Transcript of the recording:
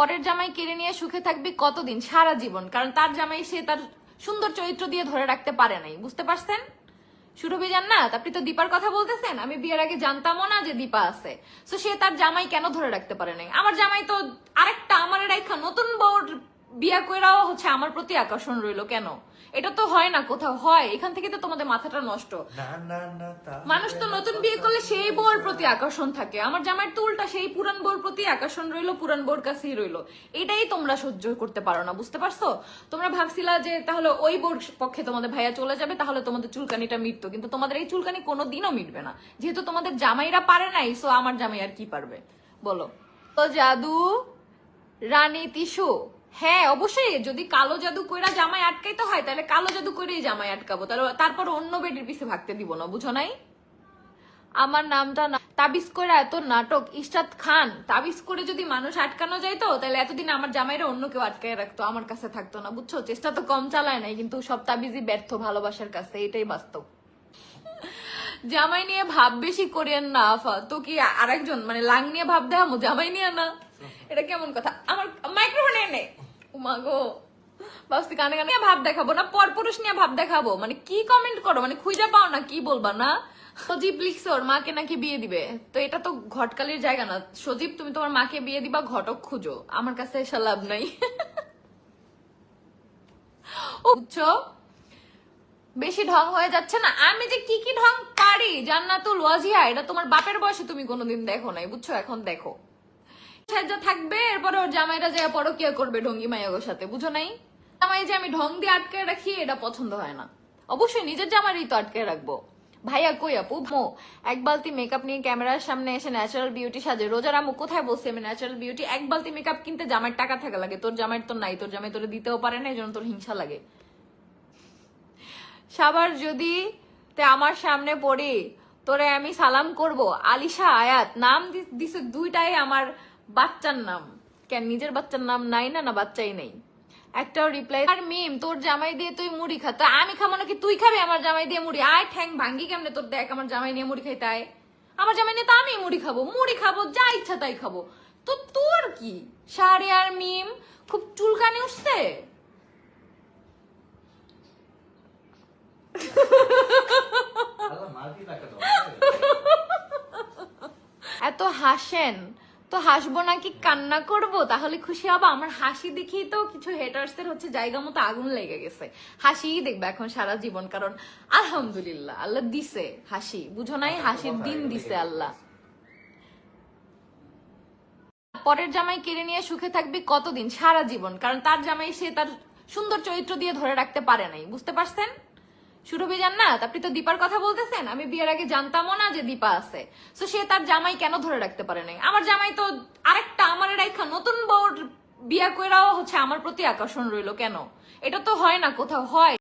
পরের জামাই কেড়ে নিয়ে সুখে থাকবি কতদিন? সারা জীবন। কারণ তার জামাই সে তার সুন্দর চরিত্র দিয়ে ধরে রাখতে পারে নাই। বুঝতে পারছেন? সুরভি জান্নাত আপনি তো দীপার কথা বলতেছেন। আমি বিয়ের আগে জানতামও না যে দীপা আছে। তো সে তার জামাই কেন ধরে রাখতে পারে নাই? আমার জামাই তো আরেকটা, আমার রেখা নতুন বউর বিয়া কইরাও হচ্ছে আমার প্রতি আকর্ষণ রইল কেন? এটা তো হয় না কোথাও হয়। এখান থেকে তো তোমাদের মাথাটা নষ্ট। মানুষ তো নতুন বিয়ে করলে সেই বউর প্রতি আকর্ষণ থাকে। আমার জামাইয়ের তো উল্টা সেই পুরান বউর প্রতি আকর্ষণ রইল পুরান বউর কাছেই রইল। এটাই তোমরা সহ্য করতে পারো না বুঝতে পারছ? তোমরা ভাবছিলা যে তাহলে ওই বউর পক্ষে তোমাদের ভাইয়া চলে যাবে তাহলে তোমাদের চুলকানিটা মিটতো। কিন্তু তোমাদের এই চুলকানি কোনোদিনও মিটবে না। যেহেতু তোমাদের জামাইরা পারে নাই সো আমার জামাই আর কি পারবে? বলো। তো জাদু রানী তিসু হ্যাঁ অবশ্যই। যদি কালো জাদু কইরা জামাই আটকাইতে হয় তাহলে কালো জাদু করেই জামাই আটকাবো। তাহলে তারপর অন্য বেডির পিছে ভাগতে দিব না বুঝো নাই? আমার নামটা না তাবিজ করে এত নাটক। ইশরাত খান তাবিজ করে যদি মানুষ আটকানো যাইতো তাহলে এতদিন আমার জামাইরা অন্য কেউ আটকায় রাখতো আমার কাছে থাকতো না বুঝছ? চেষ্টা তো কম চালায় নাই কিন্তু সব তাবিজই ব্যর্থ ভালোবাসার কাছে এটাই বাস্তব। জামাই নিয়ে ভাব বেশি করিয়েন না আফা। তো কি আরেকজন? মানে লাং নিয়ে ভাব দেওয়া জামাই নিয়ে না? এটা কেমন কথা? আমার মাইক্রোফোন এনে উমা গো। বাস্তি কানে কানে ভাব দেখাবো না, পরপুরুষ নিয়ে ভাব দেখাবো। মানে কি কমেন্ট করো? মানে খুঁজে পাও না, কি বলবা, না? সজীব লিখছে ওর মাকে নাকি বিয়ে দিবে। তো এটা তো ঘটকালির জায়গা না। সজীব, তুমি তোমার মাকে বিয়ে দিবা, ঘটক খুঁজো। আমার কাছে এসে লাভ নাই। বুঝছ? বেশি ঢং হয়ে যাচ্ছে না। আমি যে কি কি ঢং পারি? জান্নাতুল ওয়াজিয়া এটা তোমার বাপের বয়সে তুমি কোনোদিন দেখো নাই। বুঝছ? এখন দেখো। সাহায্য থাকবে? এরপরে ওর জামাইরা যায় পরকিয়া করবে ঢঙ্গি মাইয়াগোর সাথে, বুঝো নাই? জামাই যে আমি ঢং দিয়ে আটকে রাখি, এটা পছন্দ হয় না। অবশ্যই নিজের জামাইরই তো আটকে রাখব। ভাইয়া কই আপু? মো, এক বালতি মেকআপ নিয়ে ক্যামেরার সামনে এসে ন্যাচারাল বিউটি সাজে। রোজার আমু কোথায় বলছে আমি ন্যাচারাল বিউটি এক বালতি মেকআপ কিনতে জামাইয়ের টাকা থাকা লাগে। তোর জামাইয়ের তো নাই, তোর জামাই তোর দিতেও পারে না এই জন্য তোর হিংসা লাগে। সাবার যদি তে আমার সামনে পড়ি, তোরে আমি সালাম করব। আলিশা আয়াত, নাম দিছে দুইটাই আমার বাচ্চার নাম। কেন নিজের বাচ্চার নাম নাই না না বাচ্চাই নেই। একটাও রিপ্লাই আর মিম তোর জামাই দিয়ে তুই মুড়ি খা তা আমি খাব নাকি? তুই খাবি আমার জামাই দিয়ে মুড়ি? আয় ঠ্যাং ভাঙ্গি কেমনে? তোর দেখ আমার জামাই নিয়ে মুড়ি খাইতে আয়। আমার জামাই নিয়ে তো আমি মুড়ি খাব। মুড়ি খাব যা ইচ্ছা তাই খাব। তো তোর কি? সারে আর মিম খুব চুলকানি উঠছে? এত হাসেন। তো হাসবো নাকি কান্না করব? তাহলে খুশি হব। আমার হাসি দেখেই তো কিছু হেটার্স এর হচ্ছে জায়গা মতো আগুন লেগে গেছে। হাসিই দেখবে এখন সারা জীবন। কারণ আলহামদুলিল্লাহ আল্লাহ দিছে হাসি। বুঝো নাই হাসির দিন দিছে আল্লাহ। পরের জামাই কেড়ে নিয়ে সুখে থাকবি কতদিন? সারা জীবন। কারণ তার জামাই সে তার সুন্দর চরিত্র দিয়ে ধরে রাখতে পারে নাই। বুঝতে পারছেন? সুরভি জান্নাত আপনি তো দীপার কথা বলতেছেন। আমি বিয়ের আগে জানতামও না যে দীপা আছে। তো সে তার জামাই কেন ধরে রাখতে পারে নাই? আমার জামাই তো আরেকটা আমার রেখা নতুন বউর বিয়া করাও হচ্ছে আমার প্রতি আকর্ষণ রইল কেন? এটা তো হয় না কোথাও, হয়।